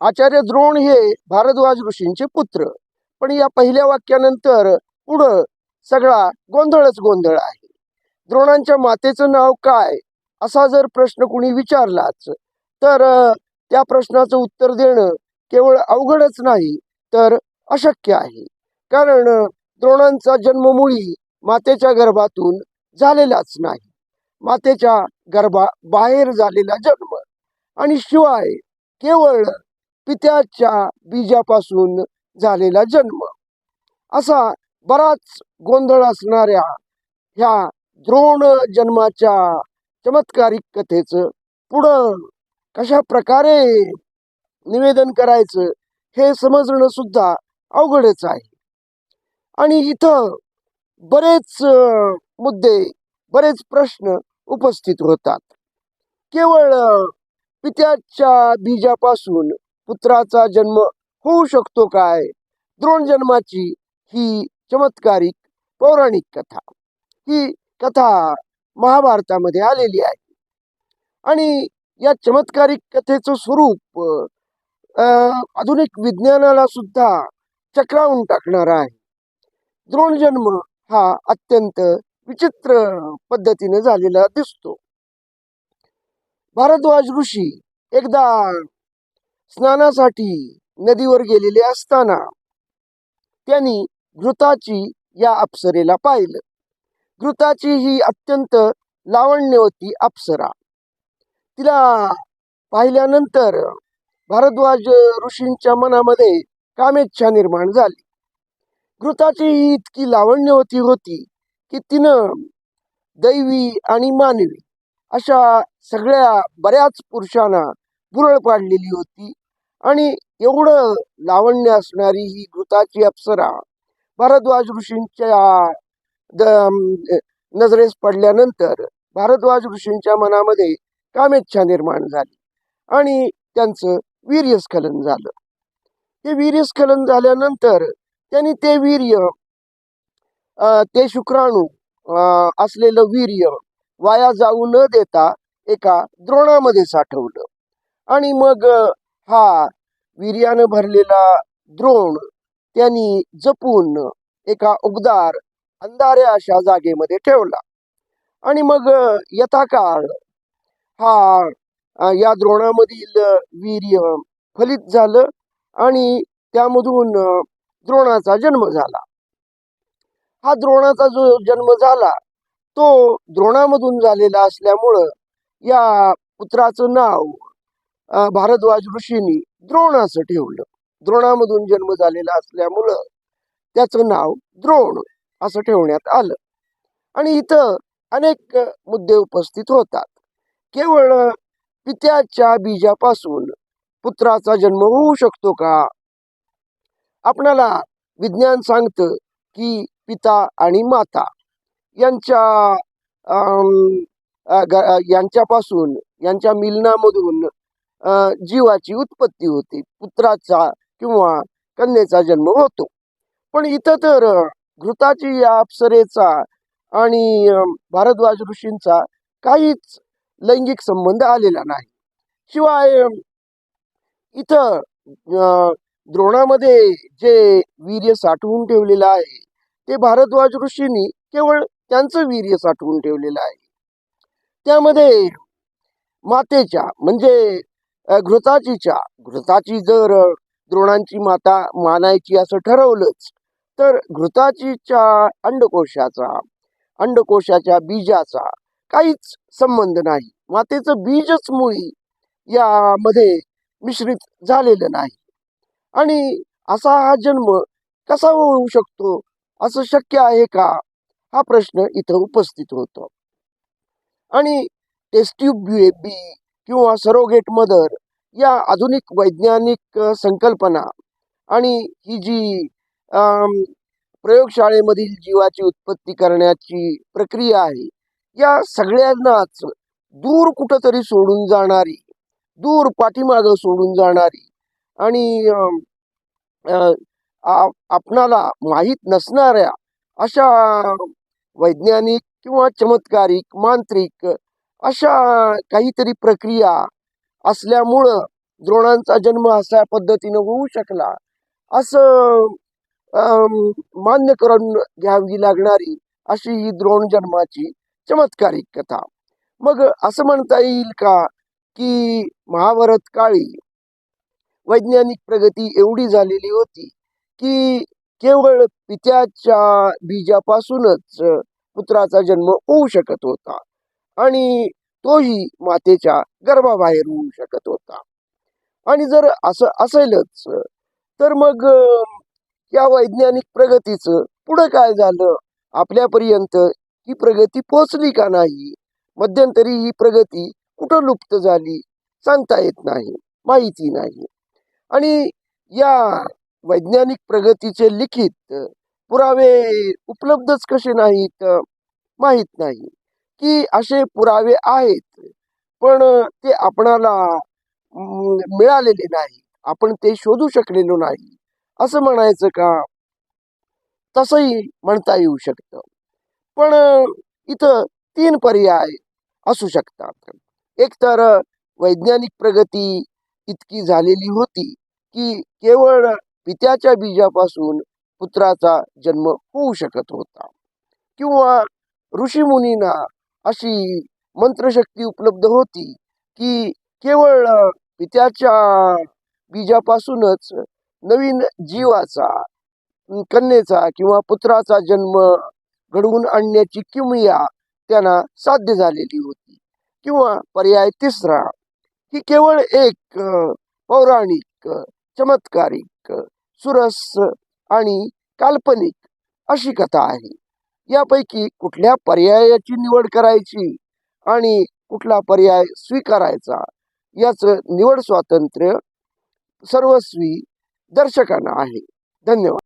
आचार्य द्रोण हे भारद्वाज ऋषींचे पुत्र. पण या पहिल्या वाक्यानंतर पुढं सगळा गोंधळच गोंधळ आहे. द्रोणांच्या मातेचं नाव काय? असा जर प्रश्न कुणी विचारलाच तर त्या प्रश्नाचं उत्तर देणं केवळ अवघडच नाही तर अशक्य आहे. कारण द्रोणांचा जन्म मुळी मातेच्या गर्भातून झालेलाच नाही. मातेच्या गर्भा बाहेर झालेला जन्म. आणि शिवाय केवळ पित्याच्या बीजापासून झालेला जन्म. असा बराच गोंधळ असणाऱ्या ह्या द्रोण जन्माच्या चमत्कारिक कथेचं पुढं कशा प्रकारे निवेदन करायचं हे समजणं सुद्धा अवघडच आहे. आणि इथं बरेच मुद्दे बरेच प्रश्न उपस्थित होतात. केवळ पित्याच्या बीजापासून पुत्राचा जन्म होऊ शकतो काय? द्रोण जन्माची ही चमत्कारिक पौराणिक कथा. ही कथा महाभारतामध्ये आलेली आहे. आणि या चमत्कारिक कथेचं स्वरूप आधुनिक विज्ञानाला सुद्धा चक्रावून टाकणार आहे. द्रोण जन्म हा अत्यंत विचित्र पद्धतीने झालेला दिसतो. भारद्वाज ऋषी एकदा स्नानासाठी नदीवर गेलेले असताना त्यांनी घृताची या अप्सरेला पाहिलं. घृताची ही अत्यंत लावण्यवती अप्सरा. तिला पाहिल्यानंतर भारद्वाज ऋषींच्या मनामध्ये कामेच्छा निर्माण झाली. घृताची ही इतकी लावण्यवती होती की तिनं दैवी आणि मानवी अशा सगळ्या बऱ्याच पुरुषांना पुरळ पाडलेली होती. आणि एवढं लावण्य असणारी ही घृताची अप्सरा भारद्वाज ऋषींच्या द- नजरेस पडल्यानंतर भारद्वाज ऋषींच्या मनामध्ये कामेच्छा निर्माण झाली. आणि त्यांचं वीर्यस्खलन झालं. ते वीर्यस्खलन झाल्यानंतर त्यांनी ते वीर्य ते शुक्राणू असलेलं वीर्य वाया जाऊ न देता एका द्रोणामध्ये साठवलं. आणि मग हा वीर्यानं भरलेला द्रोण त्यांनी जपून एका उबदार अंधाऱ्या अशा जागेमध्ये ठेवला. आणि मग यथाकाळ हा या द्रोणामधील वीर्य फलित झालं आणि त्यामधून द्रोणाचा जन्म झाला. हा द्रोणाचा जो जन्म झाला तो द्रोणामधून झालेला असल्यामुळं या पुत्राचं नाव भारद्वाज ऋषींनी द्रोण असं ठेवलं. द्रोणामधून जन्म झालेला असल्यामुळं त्याचं नाव द्रोण असं ठेवण्यात आलं. आणि इथं अनेक मुद्दे उपस्थित होतात. केवळ पित्याच्या बीजापासून पुत्राचा जन्म होऊ शकतो का? आपणाला विज्ञान सांगतं की पिता आणि माता यांच्या यांच्यापासून यांच्या मिलनामधून जीवाची उत्पत्ती होते. पुत्राचा किंवा कन्येचा जन्म होतो. पण इथं तर घृताची या अप्सरेचा आणि भारद्वाज ऋषींचा काहीच लैंगिक संबंध आलेला नाही. शिवाय इथं द्रोणामध्ये जे वीर्य साठवून ठेवलेलं आहे ते भारद्वाज ऋषींनी केवळ त्यांचं वीर्य साठवून ठेवलेलं आहे. त्यामध्ये मातेच्या म्हणजे घृताचीच्या घृताची जर द्रोणांची माता मानायची असं ठरवलंच तर घृताचीच्या अंडकोशाचा अंडकोशाच्या बीजाचा काहीच संबंध नाही. मातेचं बीजच मुळी यामध्ये मिश्रित झालेलं नाही. आणि असा हा जन्म कसा होऊ शकतो असं शक्य आहे का? हा प्रश्न इथं उपस्थित होतो. आणि टेस्ट्यूब बी किंवा सरोगेट मदर या आधुनिक वैज्ञानिक संकल्पना आणि ही जी प्रयोगशाळेमधील जीवाची उत्पत्ती करण्याची प्रक्रिया आहे या सगळ्यांनाच दूर कुठंतरी सोडून जाणारी दूर पाठीमागं सोडून जाणारी आणि आपणाला माहीत नसणाऱ्या अशा वैज्ञानिक किंवा चमत्कारिक मांत्रिक अशा काहीतरी प्रक्रिया असल्यामुळं द्रोणांचा जन्म अशा पद्धतीनं होऊ शकला. असं मान्य करून घ्यावी लागणारी अशी ही द्रोण जन्माची चमत्कारिक कथा. मग असं म्हणता येईल का की महाभारत काळी वैज्ञानिक प्रगती एवढी झालेली होती की केवळ पित्याच्या बीजापासूनच पुत्राचा जन्म होऊ शकत होता. आणि तोही मातेच्या गर्भाबाहेर होऊ शकत होता. आणि जर असं असेलच तर मग या वैज्ञानिक प्रगतीचं पुढं काय झालं? आपल्यापर्यंत ही प्रगती पोचली का नाही? मध्यंतरी ही प्रगती कुठं लुप्त झाली? सांगता येत नाही माहिती नाही. आणि या वैज्ञानिक प्रगतीचे लिखित पुरावे उपलब्धच कसे नाहीत? माहीत नाही. की असे पुरावे आहेत. पण ते आपणाला मिळालेले नाही आपण ते शोधू शकलेलो नाही. असं म्हणायचं का? तसंही म्हणता येऊ शकतं. पण इथं तीन पर्याय असू शकतात. एक तर वैज्ञानिक प्रगती इतकी झालेली होती की केवळ पित्याच्या बीजापासून पुत्राचा जन्म होऊ शकत होता. किंवा ऋषीमुनींना अशी मंत्रशक्ती उपलब्ध होती की केवळ त्याच्या पित्याच्या बीजापासूनच नवीन जीवाचा कन्येचा किंवा पुत्राचा जन्म घडवून आणण्याची किमया त्यांना साध्य झालेली होती. किंवा पर्याय तिसरा ही केवळ एक पौराणिक चमत्कारिक सुरस आणि काल्पनिक अशी कथा आहे. यापैकी कुठल्या पर्यायाची निवड करायची आणि कुठला पर्याय स्वीकारायचा याचं निवड स्वातंत्र्य सर्वस्वी दर्शकांना आहे. धन्यवाद.